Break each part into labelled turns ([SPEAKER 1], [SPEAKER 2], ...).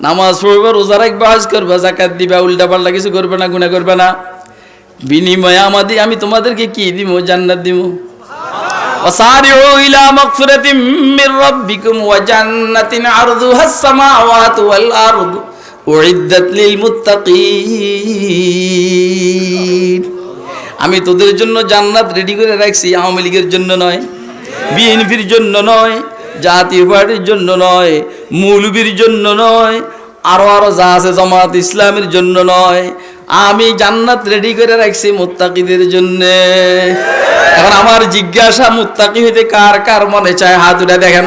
[SPEAKER 1] নামাজ পড়বা রোজা রাখবা হজ করবা জাকাত দিবা উল্টা পাল্টা কিছু করবে না গুণা করবে না বিনিময়ে আমাদের আমি তোমাদেরকে কি দিব জান্নাত দিব وسارعوا إلى مغفرة من ربكم وجنة عرضها السماوات والأرض أعدت للمتقين আমি তোদের জন্য জান্নাত রেডি করে রাখছি আওয়ামী লীগের জন্য নয় বিএনপির জন্য নয় জাতীয় পার্টির জন্য নয় মৌলবীর জন্য নয় আরো আরো যা আছে জামাত ইসলামের জন্য নয় আমি জান্নাত রেডি করে রাখছি মুত্তাকিদের জন্য এখন আমার জিজ্ঞাসা মুত্তাকি হইতে কার কার মনে চায় হাত উঠে দেখেন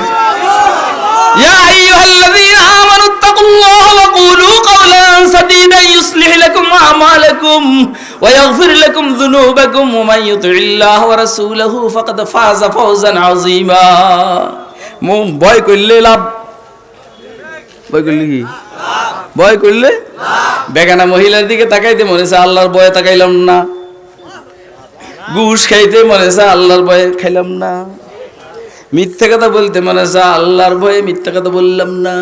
[SPEAKER 1] يا أيها الذين آمنوا اتقوا الله وقولوا قولا سديدا يصلح لكم أعمالكم ويغفر لكم ذنوبكم ومن يطع الله ورسوله فقد فاز فوزا عظيما মো- ভয় করলে লাভ ভয় করলে কি ভয় করলে? বেগানা মহিলার দিকে তাকাইতে মনে হচ্ছে আল্লাহর ভয়ে তাকাইলাম না। ঘুষ খাইতে মনে হচ্ছে আল্লাহর ভয়ে খাইলাম না। মিথ্যা কথা বলতে মনে হচ্ছে আল্লাহর ভয়ে মিথ্যা কথা বললাম না।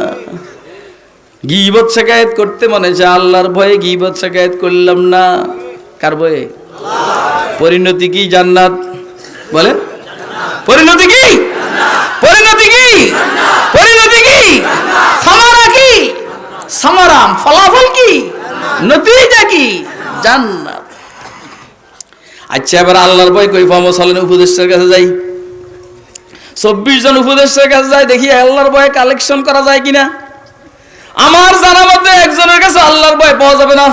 [SPEAKER 1] গিবত শেখায়ত করতে মনে হচ্ছে আল্লাহর ভয়ে গিবত শেখায়ত করলাম না। কার ভয়ে? পরিণতি কি? জান্নাত। বলেন। পরিণতি কি? পরিণতি কি? পরিণতি কি? নতিজা কি? জান্নাত। আচ্ছা এবার আল্লাহর কই উপদেশের কাছে যাই। চব্বিশ জন উপদেশের কাছে যায় দেখি আল্লাহর কালেকশন করা যায় কিনা। আমার জানা মতে একজনের কাছে আল্লাহর ভয় পাওয়া যাবে না।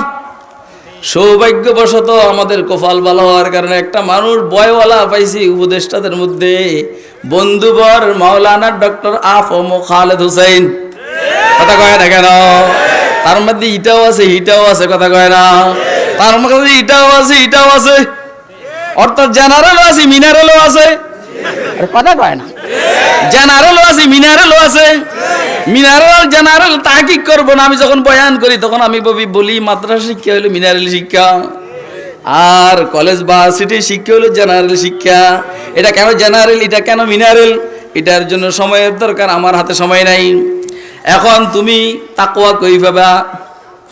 [SPEAKER 1] সৌভাগ্যবশত আমাদের কপাল ভালো হওয়ার কারণে একটা মানুষ বয়ওয়ালা পাইছি উপদেষ্টাদের মধ্যে। বন্ধুবর মাওলানা ডক্টর আফ ও খালেদ হুসাইন কথা কয় না কেন তার মধ্যে ইটাও আছে হিটাও আছে, কথা কয় না? তার মধ্যে ইটাও আছে ইটাও আছে। অর্থাৎ জেনারেলও আছে, মিনারেলও আছে। কথা কয় না? জেনারেলও আছে, মিনারেলও আছে। মিনারেল, জেনারেল তাহকিক করব না। আমি যখন বয়ান করি, তখন আমি বলি বলি, মাদ্রাসা শিক্ষা হলো মিনারেল শিক্ষা। আর কলেজ বা সিটি শিক্ষা হলো জেনারেল শিক্ষা। এটা কেন জেনারেল, এটা কেন মিনারেল? এটার জন্য সময়ের দরকার, আমার হাতে সময় নাই। এখন তুমি তাকোয়া কই পাবা?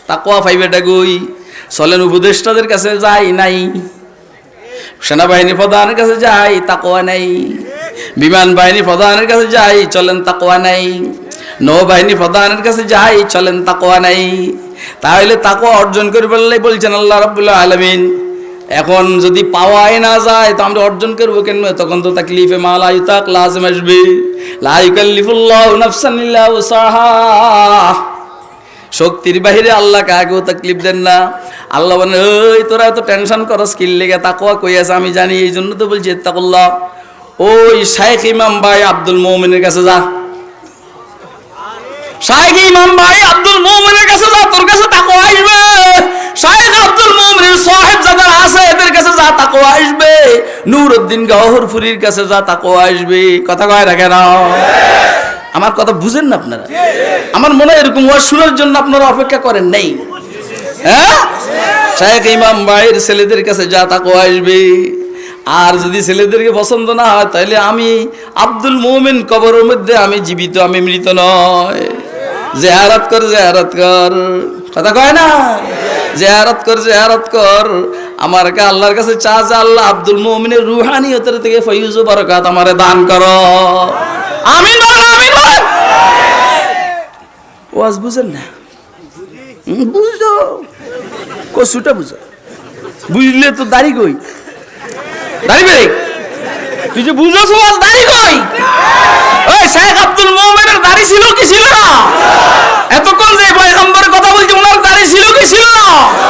[SPEAKER 1] তাকোয়া পাইবেটা কই? চলেন উপদেষ্টাদের কাছে যাই নাই। সেনাবাহিনী প্রধানের কাছে যাই তাকোয়া নাই। বিমান বাহিনী প্রধানের কাছে যাই, চলেন তাকোয়া নাই। নৌবাহিনী প্রধানের কাছে যাই, চলেন তাকোয়া নাই। তাহলে তাকোয়া অর্জন করে বললে বলছেন আল্লাহ রাব্বুল্লাহ আলামিন। এখন যদি পাওয়াই না যায়, তো আমরা অর্জন করব কেন তখন তো তাকলিফে মা লা ইউতাক লাজিম আসবে। লা ইউকাল্লিফুল্লাহু নাফসান ইল্লা উসাহা। শক্তির বাহিরে আল্লাহ কাকেও তাকলিফ দেন না। আল্লাহ বলেন ওই তোরা এত টেনশন করস কিল লেগে? তাকোয়া কই আছে? আমি জানি, এই জন্য তো বলছি তাকুল্লাহ ওই শাইখ ইমাম ভাই আব্দুল মৌমিনের কাছে যা। শাইখ ইমাম ভাই আব্দুল মৌমিনের কাছে যা নূরউদ্দিন গহরফুরির কাছে যা তাকোয়া আসবে। কথা কয় রাখে না আমার কথা বুঝেন না আপনারা? আমার মনে হয় এরকম ওয়াজ শোনার জন্য আপনারা অপেক্ষা করেন নাই। হ্যাঁ? শাহেখ ইমাম ভাইয়ের ছেলেদের কাছে যা তাকো আসবে। আর যদি ছেলেদেরকে পছন্দ না হয়, তাহলে আমি আব্দুল মোমেন কবরের মধ্যে আমি জীবিত, আমি মৃত নয়। জেহারত কর জেহারত কর। কথা কয় না? জেহারত কর জেহারত কর। আমার কা আল্লাহর কাছে চা যে আল্লাহ আব্দুল মোমিনের রুহানিয়তের থেকে ফয়ুজ বরকাত আমারে দান করো। আমিন বলেন আমিন বলেন। ওয়াজ বুঝেন না? বুঝো। কসুটা বুঝো। বুঝলে তো দাড়ি কই? দাড়ি বেরে তুই যে বুঝোস, ওয়াজ দাড়ি